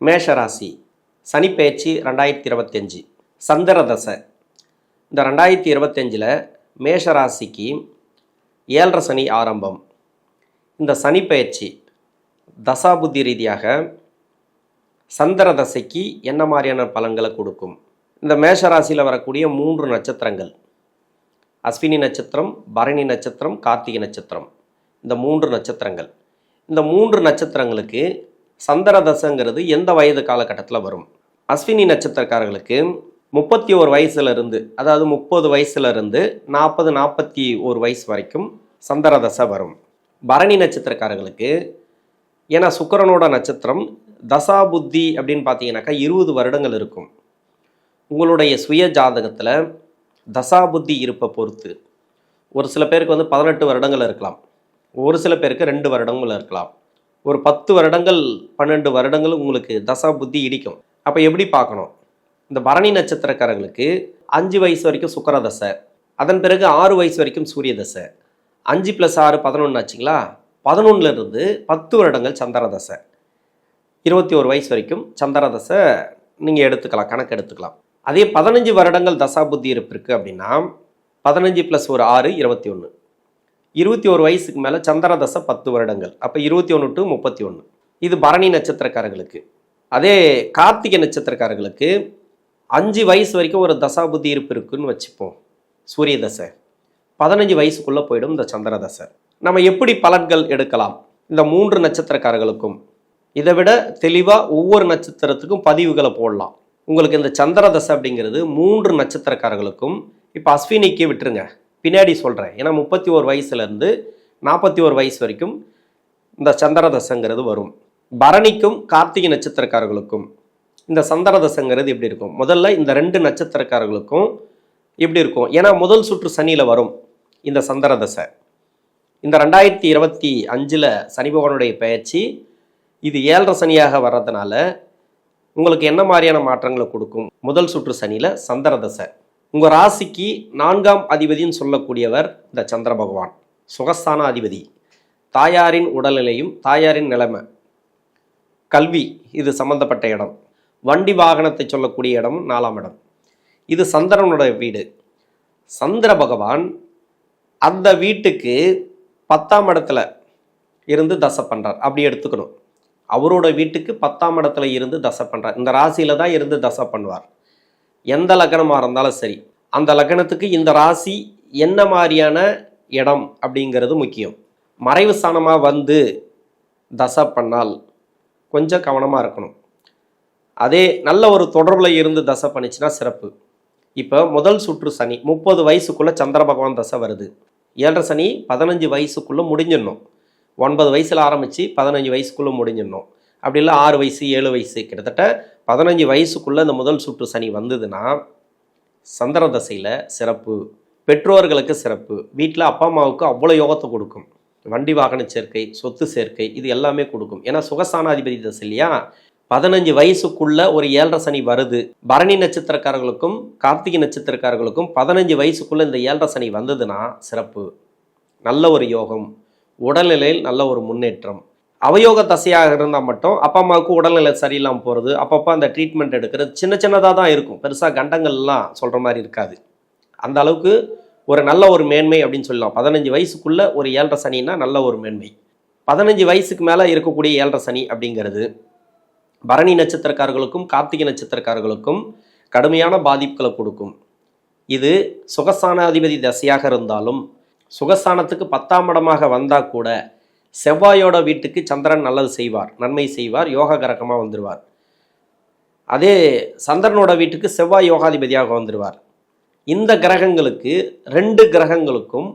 மேஷராசி சனி ரெண்டாயிரத்தி இருபத்தஞ்சி சந்திரதசை. இந்த ரெண்டாயிரத்தி இருபத்தஞ்சில் மேஷராசிக்கு ஏழரை சனி ஆரம்பம். இந்த சனி தசாபுத்தி ரீதியாக சந்திர தசைக்கு என்ன மாதிரியான பலன்களை கொடுக்கும்? இந்த மேஷராசியில் வரக்கூடிய மூன்று நட்சத்திரங்கள். அஸ்வினி நட்சத்திரம் பரணி நட்சத்திரம் கார்த்திகை நட்சத்திரம். இந்த மூன்று நட்சத்திரங்கள். இந்த மூன்று நட்சத்திரங்களுக்கு சந்திர தசைங்கிறது எந்த வயது காலகட்டத்தில் வரும்? அஸ்வினி நட்சத்திரக்காரர்களுக்கு முப்பத்தி ஒரு வயசுலேருந்து அதாவது முப்பது வயசுலேருந்து நாற்பது நாற்பத்தி ஒரு வயசு வரைக்கும் சந்திர தசை வரும். பரணி நட்சத்திரக்காரர்களுக்கு ஏன்னா சுக்கரனோட நட்சத்திரம் தசா புத்தி அப்படின்னு பார்த்தீங்கன்னாக்கா இருபது வருடங்கள் இருக்கும். உங்களுடைய சுய ஜாதகத்தில் தசா புத்தி இருப்பை பொறுத்து ஒரு சில பேருக்கு வந்து பதினெட்டு வருடங்கள் இருக்கலாம். ஒரு சில பேருக்கு ரெண்டு வருடங்கள் இருக்கலாம். ஒரு பத்து வருடங்கள் பன்னெண்டு வருடங்கள் உங்களுக்கு தசா புத்தி இடிக்கும். அப்போ எப்படி பார்க்கணும்? இந்த பரணி நட்சத்திரக்காரங்களுக்கு அஞ்சு வயசு வரைக்கும் சுக்கர தசை அதன் பிறகு ஆறு வயசு வரைக்கும் சூரிய தசை அஞ்சு ப்ளஸ் ஆறு பதினொன்று ஆச்சுங்களா? பதினொன்னுலருந்து பத்து வருடங்கள் சந்திர தசை. இருபத்தி ஒரு வயசு வரைக்கும் சந்திர தசை நீங்கள் எடுத்துக்கலாம் கணக்கு எடுத்துக்கலாம். அதே பதினஞ்சு வருடங்கள் தசா புத்தி இருப்பிருக்கு அப்படின்னா பதினஞ்சு ப்ளஸ் ஒரு ஆறு இருபத்தி ஒன்று இருபத்தி ஒரு வயசுக்கு மேலே சந்திரதசை பத்து வருடங்கள். அப்போ இருபத்தி ஒன்று டு முப்பத்தி ஒன்று இது பரணி நட்சத்திரக்காரர்களுக்கு. அதே கார்த்திகை நட்சத்திரக்காரர்களுக்கு அஞ்சு வயசு வரைக்கும் ஒரு தசாபுத்தி இருப்பு இருக்குன்னு வச்சுப்போம். சூரிய தசை. பதினஞ்சு வயசுக்குள்ளே போயிடும் இந்த சந்திர தசை நம்ம எப்படி பலன்கள் எடுக்கலாம்? இந்த மூன்று நட்சத்திரக்காரர்களுக்கும். இதை விட தெளிவாக ஒவ்வொரு நட்சத்திரத்துக்கும் பதிவுகளை போடலாம். உங்களுக்கு இந்த சந்திர தசை அப்படிங்கிறது மூன்று நட்சத்திரக்காரர்களுக்கும். இப்போ அஸ்வினிக்கு விட்டுருங்க. பின்னாடி சொல்கிறேன் ஏன்னா முப்பத்தி ஒரு வயசுலேருந்து நாற்பத்தி ஒரு வயசு வரைக்கும் இந்த சந்திரதசங்கிறது வரும். பரணிக்கும் கார்த்திகை நட்சத்திரக்காரர்களுக்கும் இந்த சந்திரதசங்கிறது எப்படி இருக்கும்? முதல்ல இந்த ரெண்டு நட்சத்திரக்காரர்களுக்கும் எப்படி இருக்கும்? ஏன்னா முதல் சுற்று சனியில் வரும் இந்த சந்திரதசை. இந்த ரெண்டாயிரத்தி இருபத்தி அஞ்சில் சனி பகவானுடைய பயிற்சி இது ஏழரை சனியாக வர்றதுனால உங்களுக்கு என்ன மாதிரியான மாற்றங்களை கொடுக்கும்? முதல் சுற்று சனியில் சந்திரதசை. உங்கள் ராசிக்கு நான்காம் அதிபதின்னு சொல்லக்கூடியவர் இந்த சந்திர பகவான். சுகஸ்தான அதிபதி. தாயாரின் உடல்நிலையும் தாயாரின் நிலைமை. கல்வி இது சம்பந்தப்பட்ட இடம். வண்டி வாகனத்தை சொல்லக்கூடிய இடம் நாலாம் இடம். இது சந்திரனோட வீடு. சந்திர பகவான் அந்த வீட்டுக்கு பத்தாம் இடத்துல இருந்து தசை பண்ணுறார் அப்படி எடுத்துக்கணும். அவரோட வீட்டுக்கு பத்தாம் இடத்துல இருந்து தசை பண்ணுறார் இந்த ராசியில் தான் இருந்து தசை பண்ணுவார். எந்த லக்னமாக இருந்தாலும் சரி அந்த லக்னத்துக்கு இந்த ராசி என்ன மாதிரியான இடம் அப்படிங்கிறது முக்கியம். மறைவு ஸ்தானமாக வந்து தசை பண்ணால் கொஞ்சம் கவனமாக இருக்கணும். அதே நல்ல ஒரு தொடர்பில் இருந்து தசை பண்ணிச்சுன்னா சிறப்பு. இப்போ முதல் சுற்று சனி முப்பது வயசுக்குள்ளே சந்திர பகவான் தசை வருது. ஏழரை சனி பதினஞ்சு வயசுக்குள்ளே முடிஞ்சிடணும். ஒன்பது வயசில் ஆரம்பித்து பதினஞ்சு வயசுக்குள்ளே முடிஞ்சிடணும். அப்படி இல்லை ஆறு வயசு ஏழு வயசு கிட்டத்தட்ட பதினஞ்சு வயசுக்குள்ளே இந்த முதல் சுற்று சனி வந்ததுன்னா சந்திர தசையில் சிறப்பு பெற்றோர்களுக்கு சிறப்பு வீட்டில் அப்பா அம்மாவுக்கு அவ்வளோ யோகத்தை கொடுக்கும். வண்டி வாகன சேர்க்கை சொத்து சேர்க்கை இது எல்லாமே கொடுக்கும். ஏன்னா சுகசானாதிபதி தசை இல்லையா? பதினஞ்சு வயசுக்குள்ள ஒரு ஏழரை சனி வருது. பரணி நட்சத்திரக்காரர்களுக்கும் கார்த்திகை நட்சத்திரக்காரர்களுக்கும் பதினஞ்சு வயசுக்குள்ள இந்த ஏழரை சனி வந்ததுன்னா சிறப்பு. நல்ல ஒரு யோகம். உடல்நிலையில் நல்ல ஒரு முன்னேற்றம். அவயோக தசையாக இருந்தால் மட்டும் அப்பா அம்மாவுக்கு உடல்நிலை சரியில்லாமல் போகிறது அப்பப்போ அந்த ட்ரீட்மெண்ட் எடுக்கிறது சின்ன சின்னதாக தான் இருக்கும். பெருசாக கண்டங்கள்லாம் சொல்கிற மாதிரி இருக்காது. அந்த அளவுக்கு ஒரு நல்ல ஒரு மேன்மை அப்படின்னு சொல்லலாம். பதினஞ்சு வயசுக்குள்ளே ஒரு ஏழரை சனின்னா நல்ல ஒரு மேன்மை. பதினஞ்சு வயசுக்கு மேலே இருக்கக்கூடிய ஏழரை சனி அப்படிங்கிறது பரணி நட்சத்திரக்காரர்களுக்கும் கார்த்திகை நட்சத்திரக்காரர்களுக்கும் கடுமையான பாதிப்புகளை கொடுக்கும். இது சுகஸ்தானாதிபதி தசையாக இருந்தாலும் சுகஸ்தானத்துக்கு பத்தாம் இடமாக வந்தால் கூட செவ்வாயோட வீட்டுக்கு சந்திரன் நல்லது செய்வார் நன்மை செய்வார் யோக கரகமாக வந்துடுவார் அதே சந்திரனோட வீட்டுக்கு செவ்வாய் யோகாதிபதியாக வந்துடுவார் இந்த கிரகங்களுக்கு ரெண்டு கிரகங்களுக்கும்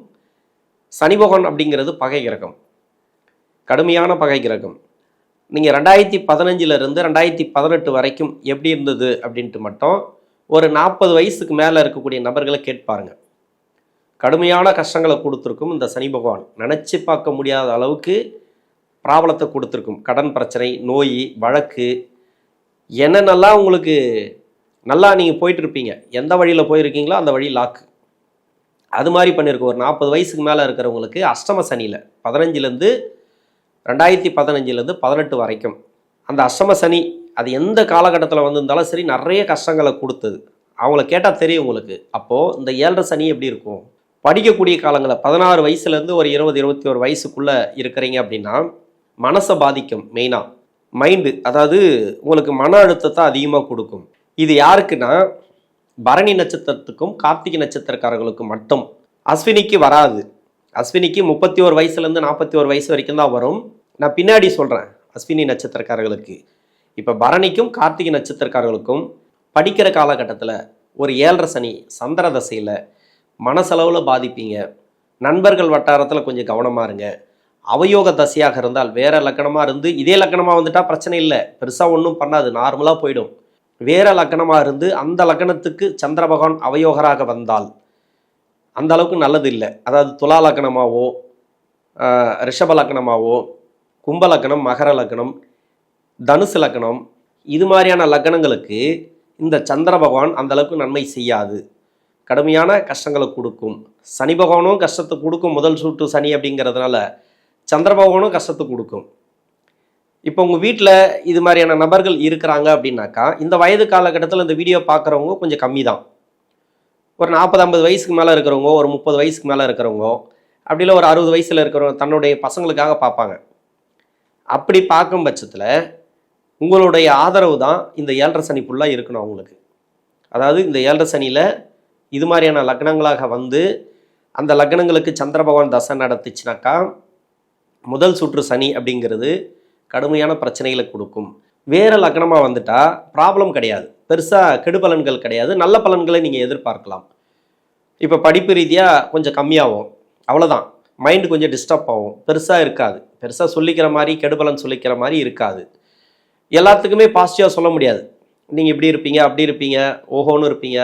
சனி பகவான் அப்படிங்கிறது பகை கிரகம். கடுமையான பகை கிரகம். நீங்கள் ரெண்டாயிரத்தி பதினஞ்சிலிருந்து ரெண்டாயிரத்தி பதினெட்டு வரைக்கும் எப்படி இருந்தது அப்படின்ட்டு மட்டும் ஒரு நாற்பது வயசுக்கு மேலே இருக்கக்கூடிய நபர்களை கேட்பாருங்க கடுமையான கஷ்டங்களை கொடுத்துருக்கும் இந்த சனி பகவான். நினச்சி பார்க்க முடியாத அளவுக்கு பிராபலத்தை கொடுத்துருக்கும். கடன் பிரச்சனை நோய் வழக்கு என்னென்னலாம் உங்களுக்கு நல்லா நீங்கள் போயிட்டுருப்பீங்க. எந்த வழியில் போயிருக்கீங்களோ அந்த வழி லாக்கு அது மாதிரி பண்ணியிருக்கோம் ஒரு நாற்பது வயசுக்கு மேலே இருக்கிறவங்களுக்கு அஷ்டம சனியில் பதினஞ்சுலேருந்து ரெண்டாயிரத்தி பதினஞ்சுலேருந்து பதினெட்டு வரைக்கும். அந்த அஷ்டம சனி அது எந்த காலகட்டத்தில் வந்திருந்தாலும் சரி நிறைய கஷ்டங்களை கொடுத்தது. அவங்கள கேட்டால் தெரியும் உங்களுக்கு. அப்போது இந்த ஏழரை சனி எப்படி இருக்கும்? படிக்கக்கூடிய காலங்களில் பதினாறு வயசுலேருந்து ஒரு இருபது இருபத்தி ஒரு வயசுக்குள்ளே இருக்கிறீங்க அப்படின்னா மனசை பாதிக்கும் மெயினாக மைண்டு அதாவது உங்களுக்கு மன அழுத்தத்தை அதிகமாக கொடுக்கும். இது யாருக்குன்னா பரணி நட்சத்திரத்துக்கும் கார்த்திகை நட்சத்திரக்காரர்களுக்கும் மட்டும். அஸ்வினிக்கு வராது. அஸ்வினிக்கு முப்பத்தி ஒரு வயசுலேருந்து நாற்பத்தி ஒரு வயசு வரைக்கும் தான் வரும். நான் பின்னாடி சொல்கிறேன் அஸ்வினி நட்சத்திரக்காரர்களுக்கு. இப்போ பரணிக்கும் கார்த்திகை நட்சத்திரக்காரர்களுக்கும் படிக்கிற காலகட்டத்தில் ஒரு ஏழரை சனி சந்திர தசையில் மனசளவில் பாதிப்பீங்க. நண்பர்கள் வட்டாரத்தில் கொஞ்சம் கவனமாக இருங்க. அவயோக தசையாக இருந்தால் வேற லக்கணமாக இருந்து இதே லக்கணமாக வந்துட்டால் பிரச்சனை இல்லை. பெருசாக ஒன்றும் பண்ணாது. நார்மலாக போயிடும். வேற லக்கணமாக இருந்து அந்த லக்கணத்துக்கு சந்திர பகவான் அவயோகராக வந்தால் அந்த அளவுக்கு நல்லது இல்லை. அதாவது துலா லக்கணமாவோ ரிஷப லக்கணமாவோ கும்ப லக்கணம் மகர லக்கணம் தனுசு லக்கணம் இது மாதிரியான லக்கணங்களுக்கு இந்த சந்திர பகவான் அந்தளவுக்கு நன்மை செய்யாது. கடுமையான கஷ்டங்களை கொடுக்கும். சனி பகவானும் கஷ்டத்தை கொடுக்கும் முதல் சூட்டு சனி அப்படிங்கிறதுனால சந்திர பகவானும் கஷ்டத்தை கொடுக்கும். இப்போ உங்கள் வீட்டில் இது மாதிரியான நபர்கள் இருக்கிறாங்க அப்படின்னாக்கா இந்த வயது காலகட்டத்தில் இந்த வீடியோ பார்க்குறவங்க கொஞ்சம் கம்மி தான் ஒரு நாற்பது ஐம்பது வயசுக்கு மேலே இருக்கிறவங்க ஒரு முப்பது வயசுக்கு மேலே இருக்கிறவங்க அப்படி இல்லை ஒரு அறுபது வயசில் இருக்கிறவங்க தன்னுடைய பசங்களுக்காக பார்ப்பாங்க அப்படி பார்க்கும் பட்சத்தில் உங்களுடைய ஆதரவு தான் இந்த ஏழரை சனி ஃபுல்லாக இருக்கணும் அவங்களுக்கு. அதாவது இந்த ஏழரை சனியில் இது மாதிரியான லக்னங்களாக வந்து அந்த லக்னங்களுக்கு சந்திர பகவான் தசை நடத்துச்சுனாக்கா முதல் சுற்று சனி அப்படிங்கிறது கடுமையான பிரச்சனைகளை கொடுக்கும். வேறு லக்னமாக வந்துட்டா ப்ராப்ளம் கிடையாது. பெருசாக கெடுபலன்கள் கிடையாது. நல்ல பலன்களை நீங்கள் எதிர்பார்க்கலாம். இப்போ படிப்பு ரீதியாக கொஞ்சம் கம்மியாகும். அவ்வளோதான் மைண்டு கொஞ்சம் டிஸ்டர்ப் ஆகும். பெருசாக இருக்காது. பெருசாக சொல்லிக்கிற மாதிரி கெடுபலன் சொல்லிக்கிற மாதிரி இருக்காது. எல்லாத்துக்குமே பாசிட்டிவாக சொல்ல முடியாது. நீங்கள் இப்படி இருப்பீங்க அப்படி இருப்பீங்க ஓஹோன்னு இருப்பீங்க.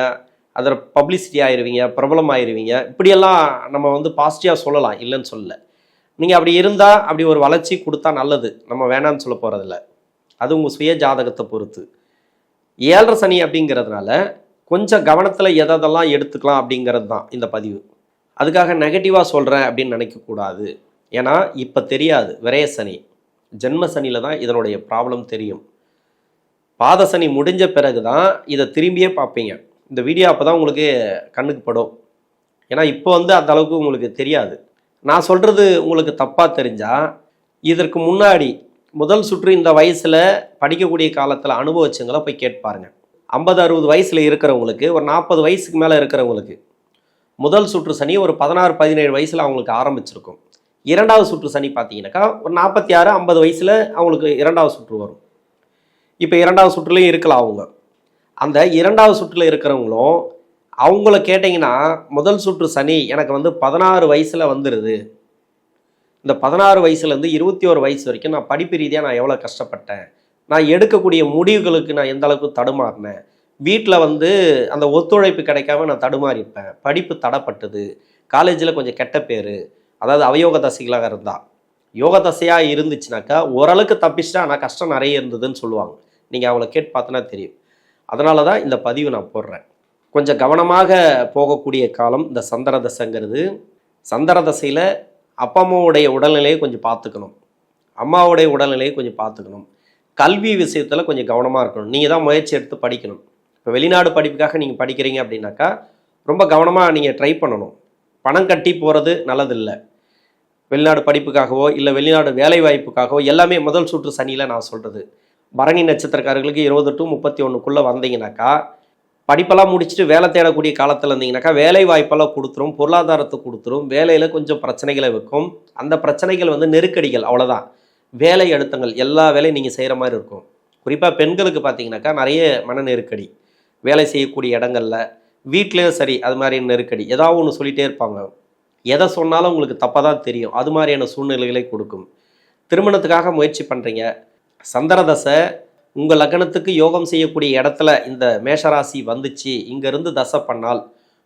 அதில் பப்ளிசிட்டி ஆயிருவீங்க பிரபலம் ஆயிருவீங்க இப்படியெல்லாம் நம்ம வந்து பாசிட்டிவாக சொல்லலாம் இல்லைன்னு சொல்லல. நீங்கள் அப்படி இருந்தால் அப்படி ஒரு வளர்ச்சி கொடுத்தா நல்லது. நம்ம வேணாம்னு சொல்ல போகிறதில்ல அது உங்கள் சுய ஜாதகத்தை பொறுத்து. ஏழரை சனி அப்படிங்கிறதுனால கொஞ்சம் கவனத்தில் எதெல்லாம் எடுத்துக்கலாம் அப்படிங்கிறது தான் இந்த பதிவு. அதுக்காக நெகட்டிவாக சொல்கிறேன் அப்படின்னு நினைக்கக்கூடாது ஏன்னா இப்போ தெரியாது. விரய சனி. ஜென்ம சனியில் தான் இதனுடைய ப்ராப்ளம் தெரியும். பாத சனி முடிஞ்ச பிறகு தான் இதை திரும்பியே பார்ப்பீங்க. இந்த வீடியோ அப்போ தான் உங்களுக்கு கண்ணுக்கு படும். ஏன்னா இப்போ வந்து அந்த அளவுக்கு உங்களுக்கு தெரியாது. நான் சொல்கிறது உங்களுக்கு தப்பாக தெரிஞ்சால் இதற்கு முன்னாடி முதல் சுற்று இந்த வயசில் படிக்கக்கூடிய காலத்தில் அனுபவிச்சவங்களை போய் கேட்பாருங்க ஐம்பது அறுபது வயசில் இருக்கிறவங்களுக்கு ஒரு நாற்பது வயசுக்கு மேலே இருக்கிறவங்களுக்கு முதல் சுற்று சனி ஒரு பதினாறு பதினேழு வயசில் அவங்களுக்கு ஆரம்பிச்சிருக்கும். இரண்டாவது சுற்று சனி பார்த்தீங்கன்னாக்கா ஒரு நாற்பத்தி ஆறு ஐம்பது வயசில் அவங்களுக்கு இரண்டாவது சுற்று வரும். இப்போ இரண்டாவது சுற்றுலையும் இருக்கலாம் அவங்க. அந்த இரண்டாவது சுற்றில் இருக்கிறவங்களும் அவங்கள கேட்டிங்கன்னா முதல் சுற்று சனி எனக்கு வந்து பதினாறு வயசில் வந்துடுது இந்த பதினாறு வயசுலேருந்து இருபத்தி ஒரு வயசு வரைக்கும் நான் படிப்பு ரீதியாக நான் எவ்வளோ கஷ்டப்பட்டேன்? நான் எடுக்கக்கூடிய முடிவுகளுக்கு நான் எந்த அளவுக்கு தடுமாறினேன்? வீட்டில் வந்து அந்த ஒத்துழைப்பு கிடைக்காம நான் தடுமாறிப்பேன் படிப்பு தடப்பட்டது. காலேஜில் கொஞ்சம் கெட்ட பேர். அதாவது அவயோக தசைகளாக இருந்தால் யோக தசையாக இருந்துச்சுனாக்கா ஓரளவுக்கு தப்பிச்சிட்டா ஆனால் கஷ்டம் நிறைய இருந்ததுன்னு சொல்லுவாங்க. நீங்கள் அவங்கள கேட்டு பார்த்தோன்னா தெரியும். அதனால தான் இந்த பதிவு நான் போடுறேன். கொஞ்சம் கவனமாக போகக்கூடிய காலம் இந்த சந்திர தசைங்கிறது சந்திர தசையில் அப்பா அம்மாவுடைய உடல்நிலையை கொஞ்சம் பார்த்துக்கணும். அம்மாவுடைய உடல்நிலையை கொஞ்சம் பார்த்துக்கணும். கல்வி விஷயத்தில் கொஞ்சம் கவனமாக இருக்கணும். நீங்கள் தான் முயற்சி எடுத்து படிக்கணும். இப்போ வெளிநாடு படிப்புக்காக நீங்கள் படிக்கிறீங்க அப்படின்னாக்கா ரொம்ப கவனமாக நீங்கள் ட்ரை பண்ணணும். பணம் கட்டி போகிறது நல்லதில்லை. வெளிநாடு படிப்புக்காகவோ இல்லை வெளிநாடு வேலை வாய்ப்புக்காகவோ எல்லாமே முதல் சுற்று சனியில் நான் சொல்கிறது பரணி நட்சத்திரக்காரர்களுக்கு இருபது டு முப்பத்தி ஒன்றுக்குள்ளே வந்தீங்கனாக்கா படிப்பெல்லாம் முடிச்சுட்டு வேலை தேடக்கூடிய காலத்தில் இருந்தீங்கன்னாக்கா வேலை வாய்ப்பெல்லாம் கொடுத்துரும் பொருளாதாரத்தை கொடுத்துரும் வேலையில் கொஞ்சம் பிரச்சனைகளை வைக்கும். அந்த பிரச்சனைகள் வந்து நெருக்கடிகள் அவ்வளோதான் வேலை அழுத்தங்கள் எல்லா வேலையும் நீங்கள் செய்கிற மாதிரி இருக்கும். குறிப்பாக பெண்களுக்கு பார்த்தீங்கன்னாக்கா நிறைய மன நெருக்கடி. வேலை செய்யக்கூடிய இடங்கள்ல வீட்லேயும் சரி அது மாதிரி நெருக்கடி. ஏதாவது ஒன்று சொல்லிகிட்டே இருப்பாங்க. எதை சொன்னாலும் உங்களுக்கு தப்பாக தான் தெரியும். அது மாதிரியான சூழ்நிலைகளை கொடுக்கும். திருமணத்துக்காக முயற்சி பண்ணுறீங்க சந்திரதசை உங்கள் லக்னத்துக்கு யோகம் செய்யக்கூடிய இடத்துல இந்த மேஷராசி வந்துச்சு இங்கேருந்து தசை பண்ணால்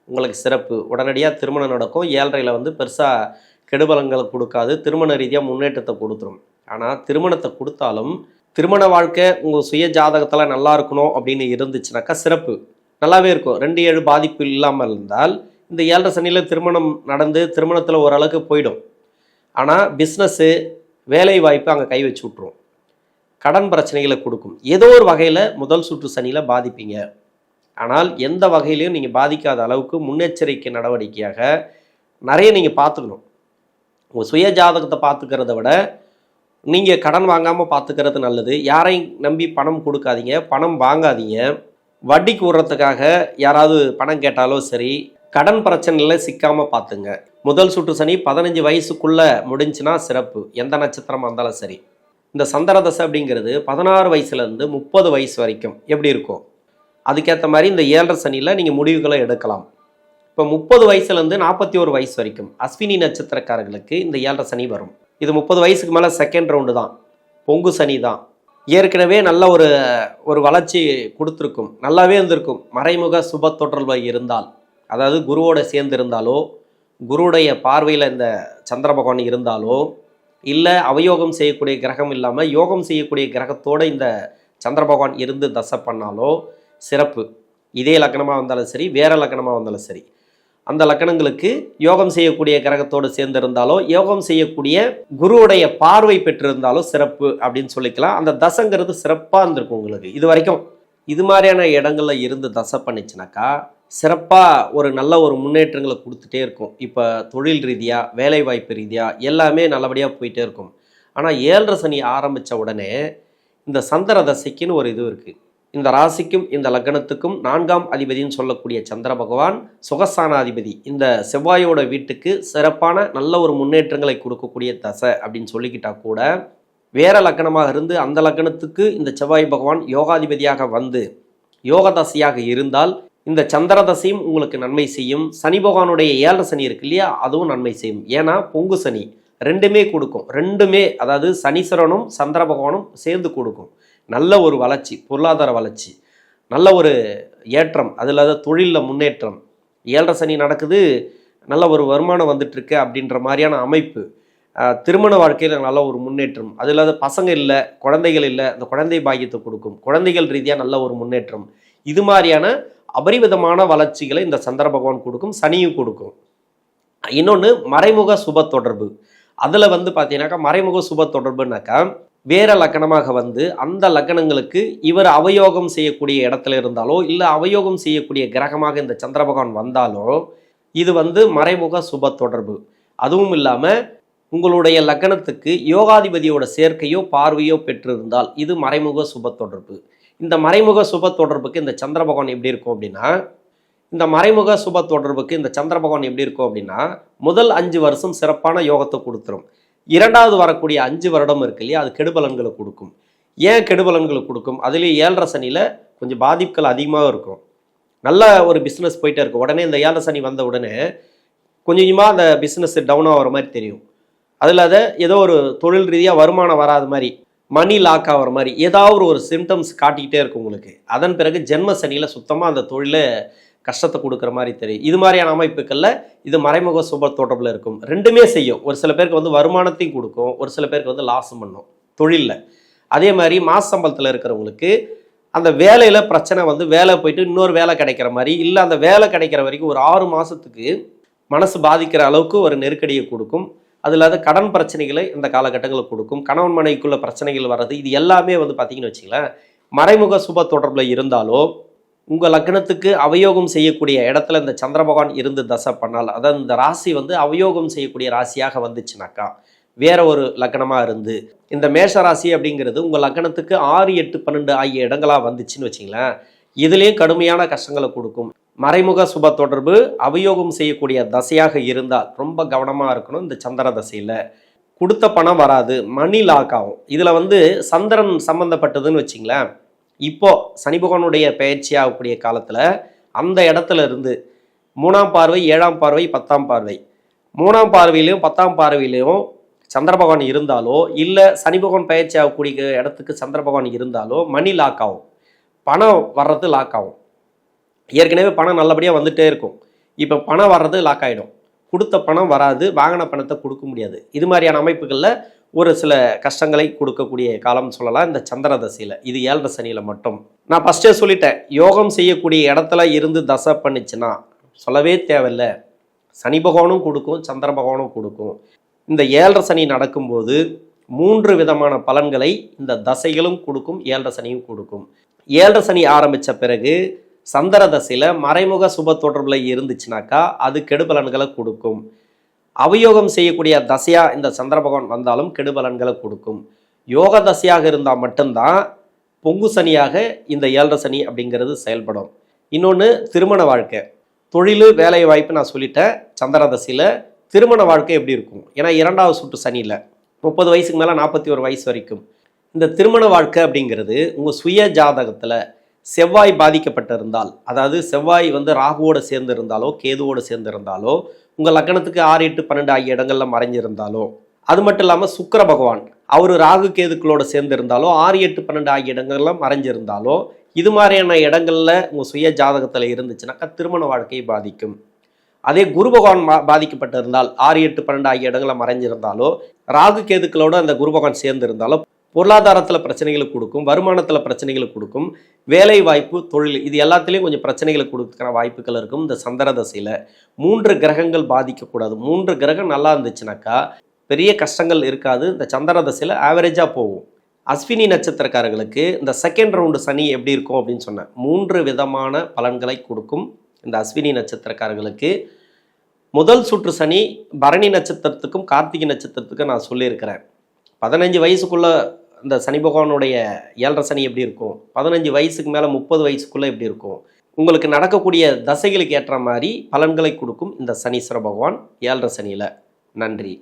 உங்களுக்கு சிறப்பு. உடனடியாக திருமணம் நடக்கும். ஏழரையில் வந்து பெருசாக கெடுபலங்களை கொடுக்காது. திருமண ரீதியாக முன்னேற்றத்தை கொடுத்துரும். ஆனால் திருமணத்தை கொடுத்தாலும் திருமண வாழ்க்கை உங்கள் சுய ஜாதகத்தில் நல்லா இருக்கணும் அப்படின்னு இருந்துச்சுனாக்கா சிறப்பு. நல்லாவே இருக்கும். ரெண்டு ஏழு பாதிப்பு இல்லாமல் இருந்தால் இந்த ஏழரை சனியில் திருமணம் நடந்து திருமணத்தில் ஓரளவுக்கு போயிடும். ஆனால் பிஸ்னஸ்ஸு வேலை வாய்ப்பு அங்கே கை வச்சு விட்ருவோம் கடன் பிரச்சனைகளை கொடுக்கும். ஏதோ ஒரு வகையில் முதல் சுற்று சனியில் பாதிப்பீங்க. ஆனால் எந்த வகையிலையும் நீங்கள் பாதிக்காத அளவுக்கு முன்னெச்சரிக்கை நடவடிக்கையாக நிறைய நீங்கள் பார்த்துக்கணும். உங்கள் சுய ஜாதகத்தை பார்த்துக்கிறத விட நீங்கள் கடன் வாங்காமல் பார்த்துக்கிறது நல்லது. யாரையும் நம்பி பணம் கொடுக்காதீங்க பணம் வாங்காதீங்க. வட்டிக்கு விடுறதுக்காக யாராவது பணம் கேட்டாலோ சரி கடன் பிரச்சனையில் சிக்காமல் பார்த்துங்க. முதல் சுற்று சனி பதினஞ்சு வயசுக்குள்ளே முடிஞ்சுன்னா சிறப்பு. எந்த நட்சத்திரமாக இருந்தாலும் சரி. இந்த சந்திர தசை அப்படிங்கிறது பதினாறு வயசுலேருந்து முப்பது வயசு வரைக்கும் எப்படி இருக்கும்? அதுக்கேற்ற மாதிரி இந்த ஏழரை சனியில் நீங்கள் முடிவுகளை எடுக்கலாம். இப்போ முப்பது வயசுலேருந்து நாற்பத்தி ஒரு வயசு வரைக்கும் அஸ்வினி நட்சத்திரக்காரர்களுக்கு இந்த ஏழரை சனி வரும். இது முப்பது வயசுக்கு மேலே செகண்ட் ரவுண்டு தான். பொங்கு சனி தான். ஏற்கனவே நல்ல ஒரு ஒரு வளர்ச்சி கொடுத்துருக்கும். நல்லாவே இருந்திருக்கும். மறைமுக சுப தொடர்பு இருந்தால் அதாவது குருவோட சேர்ந்து இருந்தாலோ குருவுடைய பார்வையில் இந்த சந்திர பகவான் இருந்தாலோ இல்லை அவயோகம் செய்யக்கூடிய கிரகம் இல்லாமல் யோகம் செய்யக்கூடிய கிரகத்தோடு இந்த சந்திர பகவான் இருந்து தசை பண்ணாலோ சிறப்பு. இதே லக்னமாக வந்தாலும் சரி வேற லக்னமாக வந்தாலும் சரி. அந்த லக்கணங்களுக்கு யோகம் செய்யக்கூடிய கிரகத்தோடு சேர்ந்து இருந்தாலோ யோகம் செய்யக்கூடிய குருவுடைய பார்வை பெற்றிருந்தாலோ சிறப்பு அப்படின்னு சொல்லிக்கலாம். அந்த தசங்கிறது சிறப்பாக இருந்திருக்கும் உங்களுக்கு. இது வரைக்கும். இது மாதிரியான இடங்களில் இருந்து தசை பண்ணிச்சுனாக்கா சிறப்பாக ஒரு நல்ல ஒரு முன்னேற்றங்களை கொடுத்துட்டே இருக்கும். இப்போ தொழில் ரீதியாக வேலைவாய்ப்பு ரீதியாக எல்லாமே நல்லபடியாக போயிட்டே இருக்கும். ஆனால் ஏழரை சனி ஆரம்பித்த உடனே இந்த சந்திர தசைக்குன்னு ஒரு இது இருக்குது இந்த ராசிக்கும் இந்த லக்னத்துக்கும் நான்காம் அதிபதின்னு சொல்லக்கூடிய சந்திர பகவான் சுகஸ்தானாதிபதி இந்த செவ்வாயோட வீட்டுக்கு சிறப்பான நல்ல ஒரு முன்னேற்றங்களை கொடுக்கக்கூடிய தசை அப்படின்னு சொல்லிக்கிட்டா கூட வேற லக்கணமாக இருந்து அந்த லக்கணத்துக்கு இந்த செவ்வாய் பகவான் யோகாதிபதியாக வந்து யோக தசையாக இருந்தால் இந்த சந்திர தசையும் உங்களுக்கு நன்மை செய்யும். சனி பகவானுடைய ஏழரை சனி இருக்கு இல்லையா? அதுவும் நன்மை செய்யும். ஏன்னா பொங்கு சனி. ரெண்டுமே கொடுக்கும். ரெண்டுமே அதாவது சனீஸ்வரனும் சந்திர பகவானும் சேர்ந்து கொடுக்கும். நல்ல ஒரு வளர்ச்சி பொருளாதார வளர்ச்சி. நல்ல ஒரு ஏற்றம் அதில் தொழிலில் முன்னேற்றம். ஏழரை சனி நடக்குது நல்ல ஒரு வருமானம் வந்துட்டுருக்கு அப்படின்ற மாதிரியான அமைப்பு. திருமண வாழ்க்கையில் நல்ல ஒரு முன்னேற்றம். அது இல்லாத பசங்க இல்லை குழந்தைகள் இல்லை அந்த குழந்தை பாக்கியத்தை கொடுக்கும். குழந்தைகள் ரீதியாக நல்ல ஒரு முன்னேற்றம். இது மாதிரியான அபரிவிதமான வளர்ச்சிகளை இந்த சந்திர பகவான் கொடுக்கும் சனியும் கொடுக்கும். இன்னொன்று மறைமுக சுப தொடர்பு. அதில் வந்து பார்த்தீங்கன்னாக்கா மறைமுக சுப தொடர்புனாக்கா வேற லக்கணமாக வந்து அந்த லக்கணங்களுக்கு இவர் அவயோகம் செய்யக்கூடிய இடத்துல இருந்தாலோ இல்லை அவயோகம் செய்யக்கூடிய கிரகமாக இந்த சந்திர பகவான் வந்தாலோ இது வந்து மறைமுக சுப தொடர்பு. அதுவும் இல்லாமல் உங்களுடைய லக்கணத்துக்கு யோகாதிபதியோட சேர்க்கையோ பார்வையோ பெற்றிருந்தால் இது மறைமுக சுப தொடர்பு. இந்த மறைமுக சுப தொடர்புக்கு இந்த சந்திர பகவான் எப்படி இருக்கும் அப்படின்னா இந்த மறைமுக சுப தொடர்புக்கு இந்த சந்திர பகவான் எப்படி இருக்கும் அப்படின்னா முதல் அஞ்சு வருஷம் சிறப்பான யோகத்தை கொடுத்துரும். இரண்டாவது வரக்கூடிய அஞ்சு வருடம் இருக்கு இல்லையா அது கெடுபலன்களை கொடுக்கும். ஏன் கெடுபலன்களை கொடுக்கும்? அதுலேயே ஏழரை சனியில் கொஞ்சம் பாதிப்புகள் அதிகமாக இருக்கும். நல்ல ஒரு பிஸ்னஸ் போயிட்டே இருக்கும். உடனே இந்த ஏழரை சனி வந்த உடனே கொஞ்சம் கொஞ்சமாக அந்த பிஸ்னஸ் டவுன் ஆகிற மாதிரி தெரியும். அதில் அதை ஏதோ ஒரு தொழில் ரீதியாக வருமானம் வராத மாதிரி மணி லாக் ஆகிற மாதிரி ஏதாவது ஒரு சிம்டம்ஸ் காட்டிக்கிட்டே இருக்கும் உங்களுக்கு. அதன் பிறகு ஜென்ம சனியில் சுத்தமாக அந்த தொழிலை கஷ்டத்தை கொடுக்குற மாதிரி தெரியும். இது மாதிரியான அமைப்புகளில் இது மறைமுக சுப தொடர்பில் இருக்கும். ரெண்டுமே செய்யும். ஒரு சில பேருக்கு வந்து வருமானத்தையும் கொடுக்கும். ஒரு சில பேருக்கு வந்து லாஸும் பண்ணும். தொழிலில். அதே மாதிரி மாச சம்பளத்தில் இருக்கிறவங்களுக்கு அந்த வேலையில் பிரச்சனை வந்து வேலை போயிட்டு இன்னொரு வேலை கிடைக்கிற மாதிரி இல்லை அந்த வேலை கிடைக்கிற வரைக்கும் ஒரு ஆறு மாதத்துக்கு மனசு பாதிக்கிற அளவுக்கு ஒரு நெருக்கடியை கொடுக்கும். அது இல்லாத கடன் பிரச்சனைகளை இந்த காலகட்டங்களில் கொடுக்கும். கணவன் மனைவிக்குள்ள பிரச்சனைகள் வர்றது இது எல்லாமே வந்து பார்த்தீங்கன்னு வச்சுங்களேன் மறைமுக சுப தொடர்பில் இருந்தாலோ உங்கள் லக்னத்துக்கு அவயோகம் செய்யக்கூடிய இடத்துல இந்த சந்திர பகவான் இருந்து தசை பண்ணால் அதாவது இந்த ராசி வந்து அவயோகம் செய்யக்கூடிய ராசியாக வந்துச்சுனாக்கா வேற ஒரு லக்னமாக இருந்து இந்த மேஷ ராசி அப்படிங்கிறது உங்கள் லக்னத்துக்கு ஆறு எட்டு பன்னெண்டு ஆகிய இடங்களாக வந்துச்சுன்னு வச்சிங்களேன் இதுலேயும் கடுமையான கஷ்டங்களை கொடுக்கும். மறைமுக சுப தொடர்பு அவயோகம் செய்யக்கூடிய தசையாக இருந்தால் ரொம்ப கவனமாக இருக்கணும் இந்த சந்திர தசையில். கொடுத்த பணம் வராது மணி லாக் ஆகும். இதில் வந்து சந்திரன் சம்மந்தப்பட்டதுன்னு வச்சிங்களேன். இப்போ சனி பகவானுடைய பயிற்சி ஆகக்கூடிய காலத்தில் அந்த இடத்துல இருந்து மூணாம் பார்வை ஏழாம் பார்வை பத்தாம் பார்வை. மூணாம் பார்வையிலையும் பத்தாம் பார்வையிலையும் சந்திர பகவான் இருந்தாலோ இல்லை சனி பகவான் பயிற்சி ஆகக்கூடிய இடத்துக்கு சந்திர பகவான் இருந்தாலோ மணி லாக் ஆகும். பணம் வர்றது லாக் ஆகும். ஏற்கனவே பணம் நல்லபடியாக வந்துட்டே இருக்கும். இப்போ பணம் வர்றது லாக் ஆகிடும் கொடுத்த பணம் வராது வாங்கின பணத்தை கொடுக்க முடியாது. இது மாதிரியான அமைப்புகளில் ஒரு சில கஷ்டங்களை கொடுக்கக்கூடிய காலம் சொல்லலாம். இந்த சந்திர தசையில் இது ஏழரை சனியில் மட்டும். நான் ஃபஸ்ட்டே சொல்லிட்டேன் யோகம் செய்யக்கூடிய இடத்துல இருந்து தசை பண்ணுச்சுன்னா சொல்லவே தேவையில்லை. சனி பகவானும் கொடுக்கும் சந்திர பகவானும் கொடுக்கும். இந்த ஏழரை சனி நடக்கும்போது மூன்று விதமான பலன்களை இந்த தசைகளும் கொடுக்கும் ஏழரை சனியும் கொடுக்கும். ஏழரை சனி ஆரம்பித்த பிறகு சந்திர தசையில் மறைமுக சுப தொடர்பில் இருந்துச்சுனாக்கா அது கெடுபலன்களை கொடுக்கும். அவயோகம் செய்யக்கூடிய தசையாக இந்த சந்திர பகவான் வந்தாலும் கெடுபலன்களை கொடுக்கும். யோக தசையாக இருந்தால் மட்டும்தான் பொங்கு சனியாக இந்த ஏழரை சனி அப்படிங்கிறது செயல்படும். இன்னொன்று திருமண வாழ்க்கை. தொழில் வேலை வாய்ப்பு நான் சொல்லிட்டேன். சந்திர தசையில் திருமண வாழ்க்கை எப்படி இருக்கும்? ஏன்னா இரண்டாவது சுற்று சனியில். முப்பது வயசுக்கு மேலே நாற்பத்தி ஒரு வயசு வரைக்கும். இந்த திருமண வாழ்க்கை அப்படிங்கிறது உங்கள் சுய ஜாதகத்தில் செவ்வாய் பாதிக்கப்பட்டிருந்தால் அதாவது செவ்வாய் வந்து ராகுவோடு சேர்ந்து இருந்தாலோ கேதுவோடு சேர்ந்து இருந்தாலோ உங்கள் லக்கணத்துக்கு ஆறு எட்டு பன்னெண்டு ஆகிய இடங்களில் மறைஞ்சிருந்தாலோ அது மட்டும் இல்லாமல் சுக்கர பகவான் அவர் ராகு கேதுக்களோட சேர்ந்து இருந்தாலோ ஆறு எட்டு பன்னெண்டு ஆகிய இடங்கள்லாம் மறைஞ்சிருந்தாலோ இது மாதிரியான இடங்களில் உங்கள் சுய ஜாதகத்தில் இருந்துச்சுனாக்கா திருமண வாழ்க்கையை பாதிக்கும். அதே குரு பகவான் பா- பாதிக்கப்பட்டிருந்தால் ஆறு எட்டு பன்னெண்டு ஆகிய இடங்களில் மறைஞ்சிருந்தாலோ ராகு கேதுக்களோட அந்த குரு பகவான் சேர்ந்து இருந்தாலோ பொருளாதாரத்தில் பிரச்சனைகளை கொடுக்கும் வருமானத்தில் பிரச்சனைகளை கொடுக்கும் வேலை வாய்ப்பு தொழில் இது எல்லாத்துலேயும் கொஞ்சம் பிரச்சனைகளை கொடுக்குற வாய்ப்புகள் இருக்கும் இந்த சந்திர தசையில். மூன்று கிரகங்கள் பாதிக்கக்கூடாது. மூன்று கிரகம் நல்லா இருந்துச்சுனாக்கா பெரிய கஷ்டங்கள் இருக்காது. இந்த சந்திர தசையில் ஆவரேஜாக போகும். அஸ்வினி நட்சத்திரக்காரர்களுக்கு இந்த செகண்ட் ரவுண்டு சனி எப்படி இருக்கும் அப்படின்னு சொன்னேன். மூன்று விதமான பலன்களை கொடுக்கும் இந்த அஸ்வினி நட்சத்திரக்காரர்களுக்கு. முதல் சுற்று சனி பரணி நட்சத்திரத்துக்கும் கார்த்திகை நட்சத்திரத்துக்கும் நான் சொல்லியிருக்கிறேன். பதினஞ்சு வயசுக்குள்ள இந்த சனி பகவானுடைய ஏழரை சனி எப்படி இருக்கும்? பதினஞ்சு வயசுக்கு மேலே முப்பது வயசுக்குள்ளே எப்படி இருக்கும்? உங்களுக்கு நடக்கக்கூடிய தசைகளுக்கு ஏற்ற மாதிரி பலன்களை கொடுக்கும் இந்த சனீஸ்வர பகவான் ஏழரை சனியில். நன்றி.